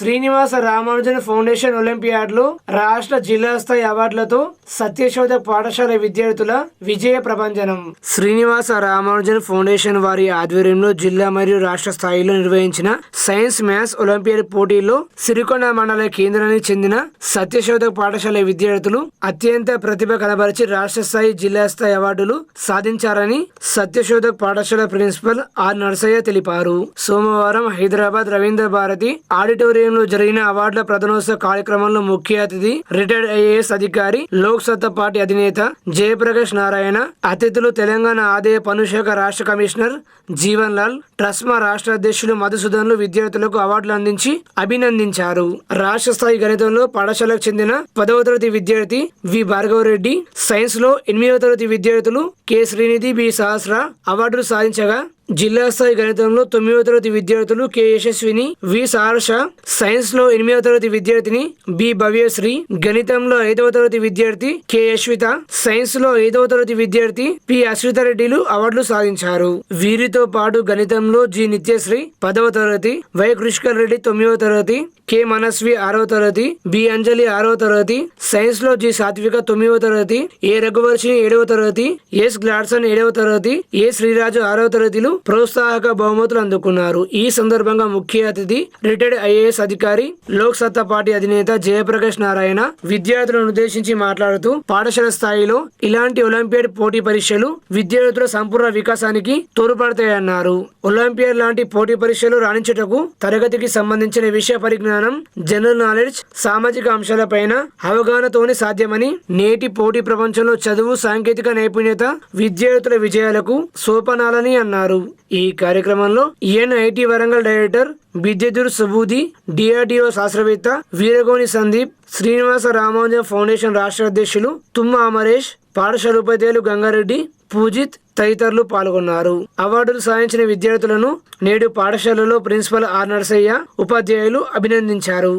Srinivasa Ramanujan foundation ఒలింపియాడ్లు రాష్ట్ర జిల్లా స్థాయి అవార్డులతో సత్యశోధ పాఠశాల విద్యార్థుల విజయ ప్రభంజనం. శ్రీనివాస రామానుజన్ ఫౌండేషన్ వారి ఆధ్వర్యంలో జిల్లా మరియు రాష్ట్ర స్థాయిలో నిర్వహించిన సైన్స్ మ్యాథ్స్ ఒలింపియాడ్ పోటీల్లో సిరికొండ మండల కేంద్రానికి చెందిన సత్యశోధ పాఠశాల విద్యార్థులు అత్యంత ప్రతిభ కనబరిచి రాష్ట్ర స్థాయి జిల్లా స్థాయి అవార్డులు సాధించారని సత్యశోధ పాఠశాల ప్రిన్సిపల్ ఆర్ నర్సయ్య తెలిపారు. సోమవారం హైదరాబాద్ రవీంద్ర భారతి ఆడిటోరియం ఆధ్వర్యంలో జరిగిన అవార్డుల ప్రధానోత్సవ కార్యక్రమంలో ముఖ్య అతిథి రిటైర్డ్ ఐఏఎస్ అధికారి లోక్ సత్తా పార్టీ అధినేత జయప్రకాష్ నారాయణ అతిథులు తెలంగాణ ఆదాయ పన్ను శాఖ రాష్ట్ర కమిషనర్ జీవన్ లాల్ ట్రస్మా రాష్ట్ర అధ్యక్షులు మధుసూదన్లు విద్యార్థులకు అవార్డులు అందించి అభినందించారు. రాష్ట్ర స్థాయి గణితంలో పాఠశాలకు చెందిన పదవ తరగతి విద్యార్థి వి. భార్గవరెడ్డి సైన్స్లో ఎనిమిదవ తరగతి విద్యార్థులు కె. శ్రీనిధి బి. సహస్ర అవార్డులు సాధించగా జిల్లా స్థాయి గణితంలో తొమ్మిదవ తరగతి విద్యార్థులు కె యశస్విని వి సారష సైన్స్లో ఎనిమిదవ తరగతి విద్యార్థిని బి భవ్యశ్రీ గణితంలో ఐదవ తరగతి విద్యార్థి కె యశ్విత సైన్స్లో ఐదవ తరగతి విద్యార్థి పి అశ్విత రెడ్డిలు అవార్డులు సాధించారు. వీరితో పాటు గణితంలో జి నిత్యశ్రీ పదవ తరగతి వై కృష్కర్ రెడ్డి తొమ్మిదవ తరగతి కె మనస్వి ఆరవ తరగతి బి అంజలి ఆరవ తరగతి సైన్స్లో జి సాత్విక తొమ్మిదవ తరగతి ఏ రఘువర్షిని ఏడవ తరగతి ఎస్ గ్లాడ్సన్ ఏడవ తరగతి ఏ శ్రీరాజు ఆరవ తరగతిలు ప్రోత్సాహక బహుమతులు అందుకున్నారు. ఈ సందర్భంగా ముఖ్య అతిథి రిటైర్డ్ ఐఏఎస్ అధికారి లోక్ సత్తా పార్టీ అధినేత జయప్రకాష్ నారాయణ విద్యార్థులను ఉద్దేశించి మాట్లాడుతూ పాఠశాల స్థాయిలో ఇలాంటి ఒలింపియాడ్ పోటీ పరీక్షలు విద్యార్థుల సంపూర్ణ వికాసానికి తోడ్పడతాయన్నారు. ఒలింపియాడ్ లాంటి పోటీ పరీక్షలు రాణించుటకు తరగతికి సంబంధించిన విషయ పరిజ్ఞానం జనరల్ నాలెడ్జ్ సామాజిక అంశాలపైన అవగాహనతోనే సాధ్యమని నేటి పోటీ ప్రపంచంలో చదువు సాంకేతిక నైపుణ్యత విద్యార్థుల విజయాలకు సోపనాలని అన్నారు. ఈ కార్యక్రమంలో NIT Warangal director Bidyadhar Subudhi DRDO శాస్త్రవేత్త వీరగోని సందీప్ శ్రీనివాస రామానుజం ఫౌండేషన్ రాష్ట్ర అధ్యక్షులు తుమ్మ అమరేష్ పాఠశాల ఉపాధ్యాయులు గంగారెడ్డి పూజిత్ తదితరులు పాల్గొన్నారు. అవార్డులు సాధించిన విద్యార్థులను నేడు పాఠశాలలో ప్రిన్సిపల్ ఆర్ నరసయ్య ఉపాధ్యాయులు అభినందించారు.